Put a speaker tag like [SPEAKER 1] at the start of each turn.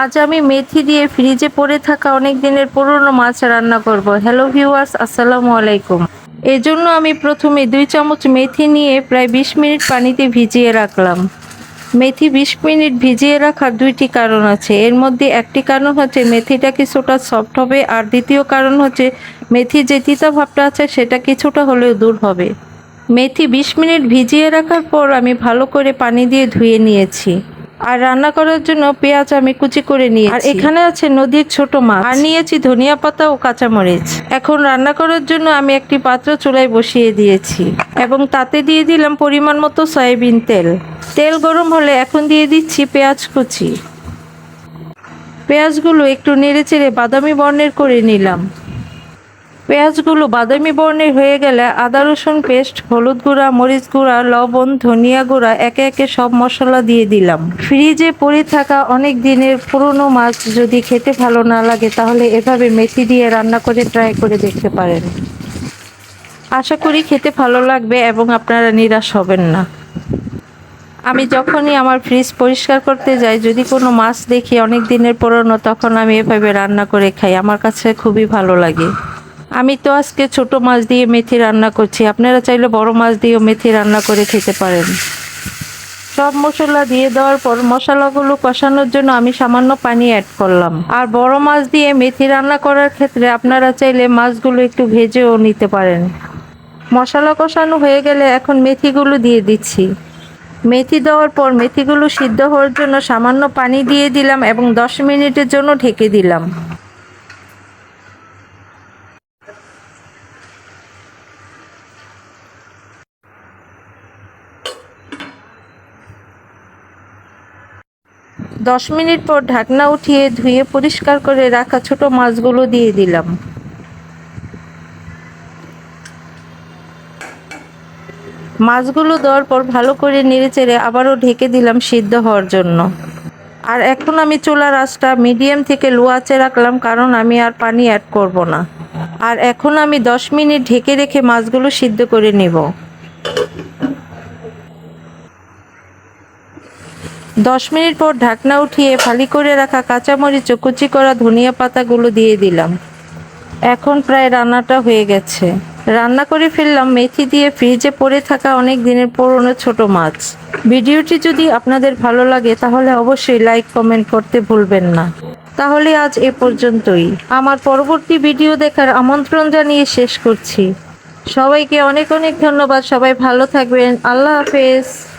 [SPEAKER 1] আজ আমি মেথি দিয়ে ফ্রিজে পড়ে থাকা অনেক দিনের পুরনো মাছ রান্না করব। হ্যালো ভিউয়ার্স আসসালামু আলাইকুম। এজন্য আমি প্রথমে দুই চামচ মেথি নিয়ে প্রায় বিশ মিনিট পানিতে ভিজিয়ে রাখলাম। মেথি বিশ মিনিট ভিজিয়ে রাখার দুইটি কারণ আছে। এর মধ্যে একটি কারণ হচ্ছে মেথিটা কিছুটা সফট হবে আর দ্বিতীয় কারণ হচ্ছে মেথি যে তিতা ভাবটা আছে সেটা কিছুটা হলেও দূর হবে। মেথি বিশ মিনিট ভিজিয়ে রাখার পর আমি ভালো করে পানি দিয়ে ধুয়ে নিয়েছি। আর রান্না করার জন্য পেঁয়াজ আমি কুচি করে নিয়েছি। আর এখানে আছে নদীর ছোট মাছ। আর নিয়েছি ধনিয়া পাতা ও কাঁচামরিচ। এখন রান্না করার জন্য আমি একটি পাত্র চুলায় বসিয়ে দিয়েছি। এবং তাতে দিয়ে দিলাম পরিমাণ মতো সয়াবিন তেল। তেল গরম হলে এখন দিয়ে দিচ্ছি পেঁয়াজ কুচি। পেঁয়াজগুলো একটু নেড়ে চেড়ে বাদামি বর্ণের করে নিলাম। পেঁয়াজগুলো বাদামি বর্ণের হয়ে গেলে আদা, রসুন পেস্ট, হলুদ গুঁড়া, মরিচ গুঁড়া, লবণ, ধনিয়া গুঁড়া একে একে সব মশলা দিয়ে দিলাম। ফ্রিজে পড়ে থাকা অনেক দিনের পুরনো মাছ যদি খেতে ভালো না লাগে, তাহলে এভাবে মেথি দিয়ে রান্না করে ট্রাই করে দেখতে পারেন। আশা করি খেতে ভালো লাগবে এবং আপনারা নিরাশ হবেন না। আমি যখনই আমার ফ্রিজ পরিষ্কার করতে যাই, যদি কোনো মাছ দেখি অনেক দিনের পুরনো, তখন আমি এভাবে রান্না করে খাই। আমার কাছে খুবই ভালো লাগে। আমি তো আজকে ছোট মাছ দিয়ে মেথি রান্না করছি। আপনারা চাইলে বড় মাছ দিয়েও মেথি রান্না করে খেতে পারেন। সব মশলা দিয়ে দেওয়ার পর মশলাগুলো কষানোর জন্য আমি সামান্য পানি অ্যাড করলাম। আর বড় মাছ দিয়ে মেথি রান্না করার ক্ষেত্রে আপনারা চাইলে মাছগুলো একটু ভেজেও নিতে পারেন। মশলা কষানো হয়ে গেলে এখন মেথিগুলো দিয়ে দিচ্ছি। মেথি দেওয়ার পর মেথিগুলো সিদ্ধ হওয়ার জন্য সামান্য পানি দিয়ে দিলাম এবং দশ মিনিটের জন্য ঢেকে দিলাম। দশ মিনিট পর ঢাকনা উঠিয়ে ধুয়ে পরিষ্কার করে রাখা ছোট মাছগুলো দিয়ে দিলাম। মাছগুলো দেওয়ার পর ভালো করে নেড়েচেড়ে আবারও ঢেকে দিলাম সিদ্ধ হওয়ার জন্য। আর এখন আমি চুলার আঁচটা মিডিয়াম থেকে লো আঁচে রাখলাম কারণ আমি আর পানি অ্যাড করব না। আর এখন আমি দশ মিনিট ঢেকে রেখে মাছগুলো সিদ্ধ করে নেব। দশ মিনিট পর ঢাকনা উঠিয়ে ফালি করে রাখা কাঁচামরিচ কুচি করা ধনিয়া পাতাগুলো দিয়ে দিলাম। এখন প্রায় রান্নাটা হয়ে গেছে। রান্না করে ফেললাম মেথি দিয়ে ফ্রিজে পড়ে থাকা অনেক দিনের পুরনো ছোট মাছ। ভিডিওটি যদি আপনাদের ভালো লাগে, তাহলে অবশ্যই লাইক, কমেন্ট করতে ভুলবেন না। তাহলে আজ এ পর্যন্তই। আমার পরবর্তী ভিডিও দেখার আমন্ত্রণ জানিয়ে শেষ করছি। সবাইকে অনেক অনেক ধন্যবাদ। সবাই ভালো থাকবেন। আল্লাহ হাফেজ।